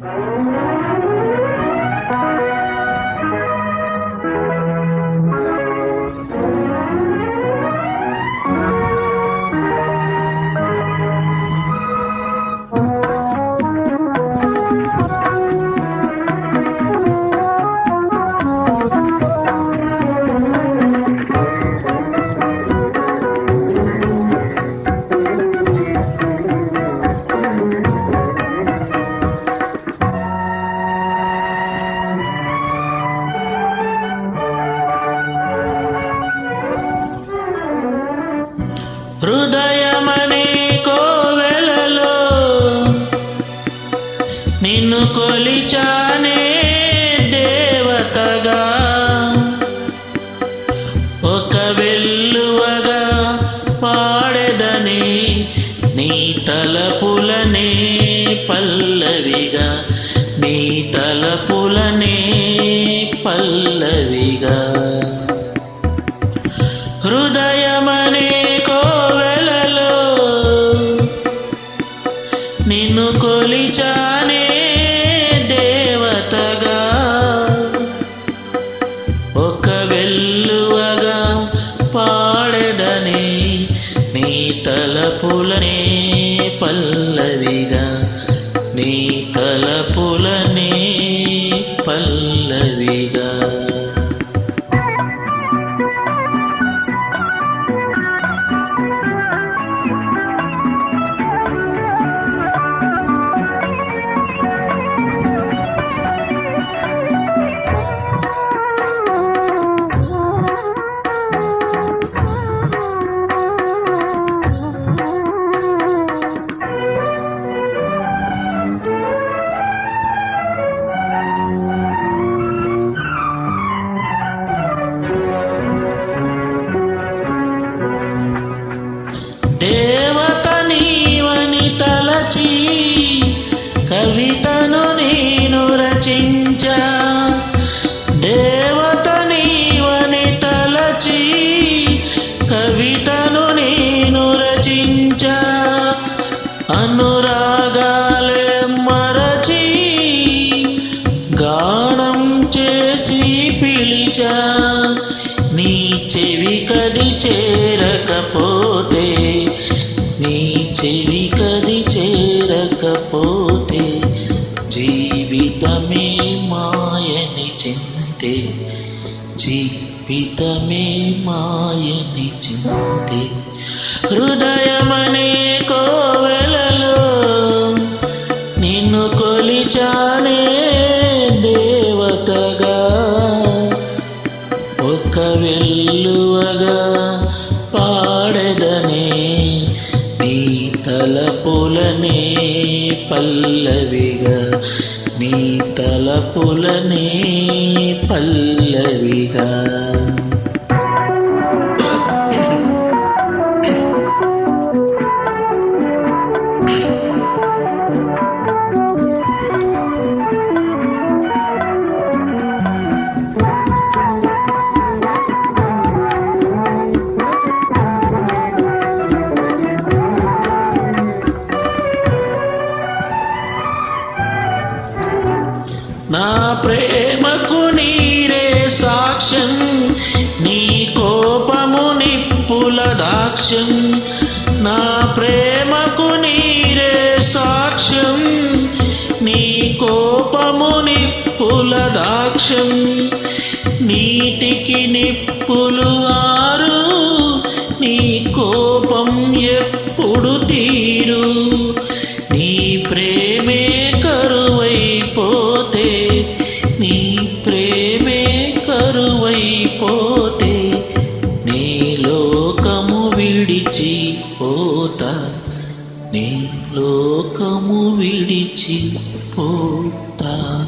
హృదయమనే కొలిచానే దేవతగా. ఒక వెల్లువగా పా తలపులనే దేవత నీవని తలచి కవితను నేను రచించా. దేవత నీవని తలచి కవితను నేను రచించా. అనురాగాలే మరచి గానం చేసి పిలిచా. నీ చెవి కది చేరకపోతే చేరకపోతే జీవితమే మాయని చింతే జీవితమే మాయని చింతే. హృదయమనే తలపులనే పల్లవిగా నీ తలపులనే పల్లవిగా. నా ప్రేమకు నీరే సాక్ష్యం నీ కోపము నిప్పుల దాక్ష్యం. నా ప్రేమకు నీరే సాక్ష్యం నీ కోపము నిప్పుల దాక్ష్యం. నీటికి నిప్పులు ఆరు నీ కోపం ఎప్పుడు తీరు? కరువైపోతే నీ లోకము విడిచి పోత. నీ లోకము విడిచి పోతా.